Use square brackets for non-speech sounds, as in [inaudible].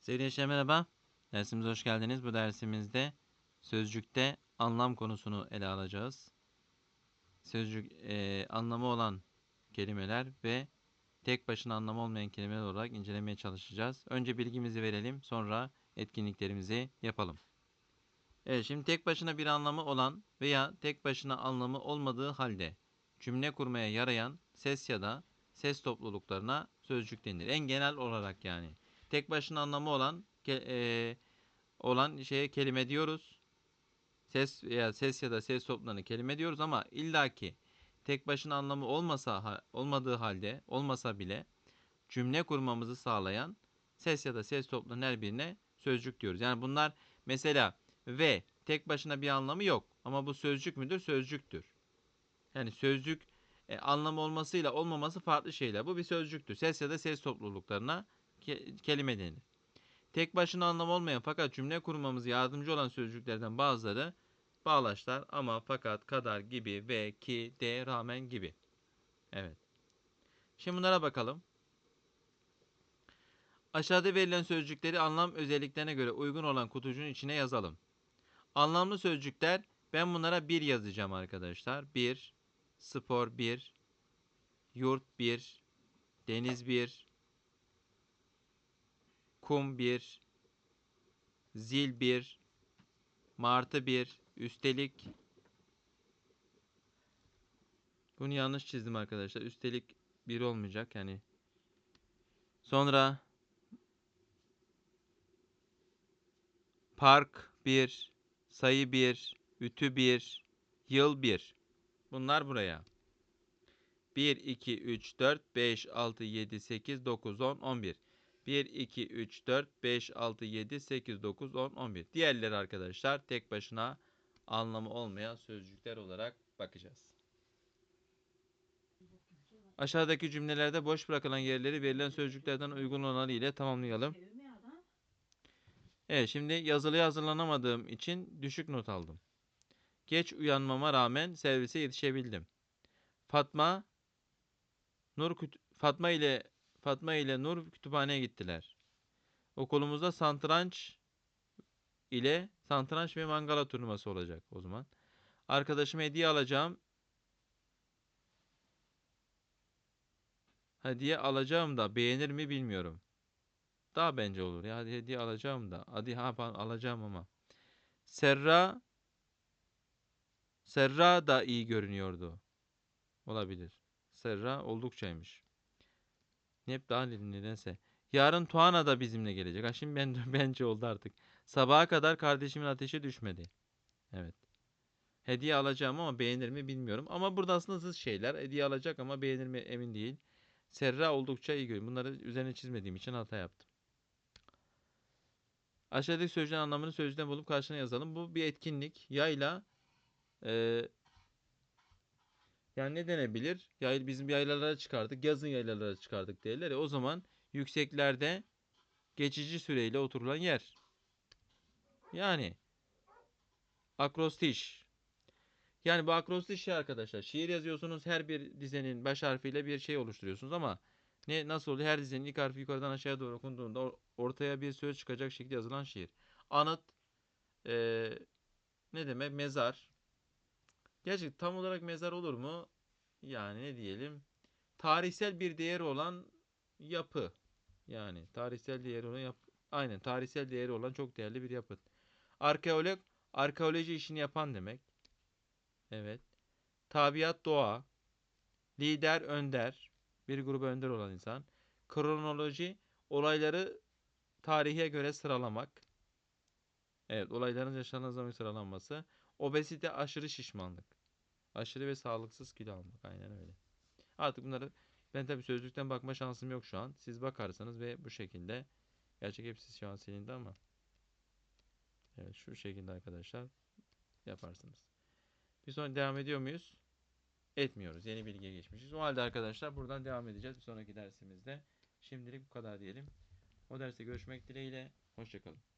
Sevgili gençler merhaba. Dersimize hoş geldiniz. Bu dersimizde sözcükte anlam konusunu ele alacağız. Sözcük e, anlamı olan kelimeler ve tek başına anlamı olmayan kelimeler olarak incelemeye çalışacağız. Önce bilgimizi verelim, sonra etkinliklerimizi yapalım. Evet, şimdi tek başına bir anlamı olan veya tek başına anlamı olmadığı halde cümle kurmaya yarayan ses ya da ses topluluklarına sözcük denir. En genel olarak yani tek başına anlamı olan eee, olan şeye kelime diyoruz. Ses veya ses ya da ses topluluklarına kelime diyoruz ama illaki tek başına anlamı olmasa olmadığı halde olmasa bile cümle kurmamızı sağlayan ses ya da ses topluluğunun her birine sözcük diyoruz. Yani bunlar mesela ve tek başına bir anlamı yok ama bu sözcük müdür? Sözcüktür. Yani sözcük e, anlamı olmasıyla olmaması farklı şeyler. Bu bir sözcüktür. Ses ya da ses topluluklarına ke- kelime denir. Tek başına anlam olmayan fakat cümle kurmamıza yardımcı olan sözcüklerden bazıları bağlaçlar ama fakat kadar gibi ve ki de rağmen gibi. Evet. Şimdi bunlara bakalım. Aşağıda verilen sözcükleri anlam özelliklerine göre uygun olan kutucuğun içine yazalım. Anlamlı sözcükler ben bunlara bir yazacağım arkadaşlar. Bir, spor bir, yurt bir, deniz bir, kum bir, zil bir, martı bir, üstelik bunu yanlış çizdim arkadaşlar. Üstelik bir olmayacak yani. Sonra park bir, sayı bir, ütü bir, yıl bir. Bunlar buraya. 1, 2, 3, 4, 5, 6, 7, 8, 9, 10, 11. 1, 2, 3, 4, 5, 6, 7, 8, 9, 10, 11. Diğerleri arkadaşlar tek başına anlamı olmayan sözcükler olarak bakacağız. Aşağıdaki cümlelerde boş bırakılan yerleri verilen sözcüklerden uygun olanı ile tamamlayalım. Evet şimdi yazılıya hazırlanamadığım için düşük not aldım. Geç uyanmama rağmen servise yetişebildim. Fatma Nur Fatma ile Fatma ile Nur kütüphaneye gittiler. Okulumuzda santranç ile santranç ve mangala turnuvası olacak o zaman. Arkadaşıma hediye alacağım. Hediye alacağım da beğenir mi bilmiyorum. Daha bence olur ya. Hediye alacağım da. Hadi ha alacağım ama. Serra Serra da iyi görünüyordu. Olabilir. Serra oldukçaymış. Hep daha nedense. Yarın Tuana da bizimle gelecek. Ha şimdi ben, [laughs] bence oldu artık. Sabaha kadar kardeşimin ateşi düşmedi. Evet. Hediye alacağım ama beğenir mi bilmiyorum. Ama burada aslında zıt şeyler. Hediye alacak ama beğenir mi emin değil. Serra oldukça iyi görünüyor. Bunları üzerine çizmediğim için hata yaptım. Aşağıdaki sözcüğün anlamını sözcükten bulup karşına yazalım. Bu bir etkinlik. Yayla eee yani ne denebilir? Yayl bizim yaylalara çıkardık. Yazın yaylalara çıkardık derler. O zaman yükseklerde geçici süreyle oturulan yer. Yani akrostiş. Yani bu akrostiş şey arkadaşlar. Şiir yazıyorsunuz. Her bir dizenin baş harfiyle bir şey oluşturuyorsunuz ama ne nasıl oluyor? Her dizenin ilk harfi yukarıdan aşağıya doğru okunduğunda or- ortaya bir söz çıkacak şekilde yazılan şiir. Anıt eee, ne demek? Mezar. Gerçi tam olarak mezar olur mu? Yani ne diyelim? Tarihsel bir değeri olan yapı. Yani tarihsel değeri olan yapı. Aynen tarihsel değeri olan çok değerli bir yapı. Arkeolog, arkeoloji işini yapan demek. Evet. Tabiat, doğa. Lider, önder. Bir gruba önder olan insan. Kronoloji, olayları tarihe göre sıralamak. Evet, olayların yaşanan zaman sıralanması. Obezite, aşırı şişmanlık. Aşırı ve sağlıksız kilo almak. Aynen öyle. Artık bunları ben tabii sözlükten bakma şansım yok şu an. Siz bakarsanız ve bu şekilde. Gerçek hepsi şu an silindi ama. Evet şu şekilde arkadaşlar yaparsınız. Bir sonra devam ediyor muyuz? Etmiyoruz. Yeni bilgiye geçmişiz. O halde arkadaşlar buradan devam edeceğiz bir sonraki dersimizde. Şimdilik bu kadar diyelim. O derste görüşmek dileğiyle. Hoşçakalın.